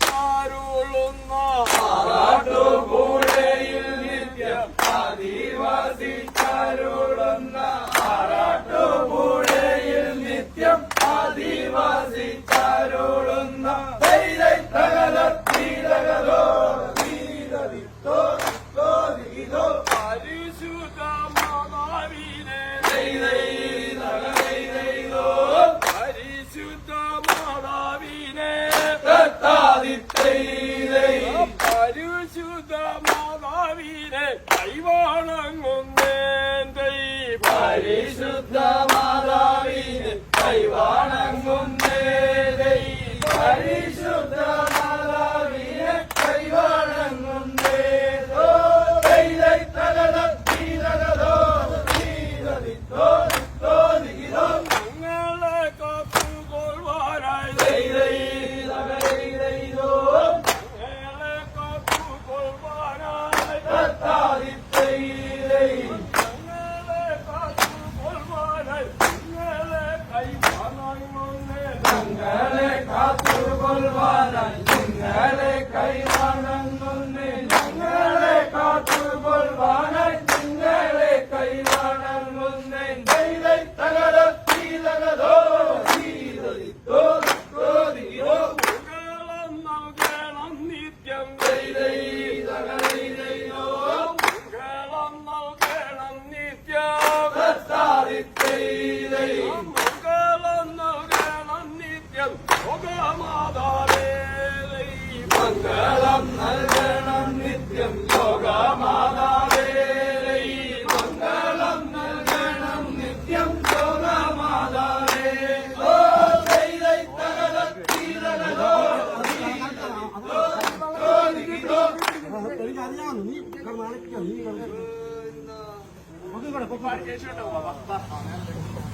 ചാരുളുന്ന ആറാട്ടുപുഴയിൽ നിത്യം ആദിവാസി ചാരുളുന്ന ആറാട്ടുപുഴയിൽ നിത്യം ആദിവാസി ചാരുളുന്ന ദൈതൈ തകത തീരകതോ തീരതിത്തോ പരിശുദ്ധ മാതാവിനെ പരിശുദ്ധ മാതാവിനെ കൈവാണങ്ങുന്നേ. Kurwa Nalli Nalli Kaila മംഗളം നൽകണം നിത്യം ലോകമാതാവേ. മംഗളം നൽകണം നിത്യം ലോകമാതാവേ ഓ ദൈ ദൈ തകത തീരകതോ തീരതിത്തോ തിത്തോ ദിഗിതോ. എനിക്ക് അറിയാവുന്നു നീ കാണിക്കാം നീ നമുക്ക്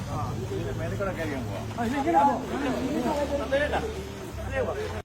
ഇവിടെ അതെ.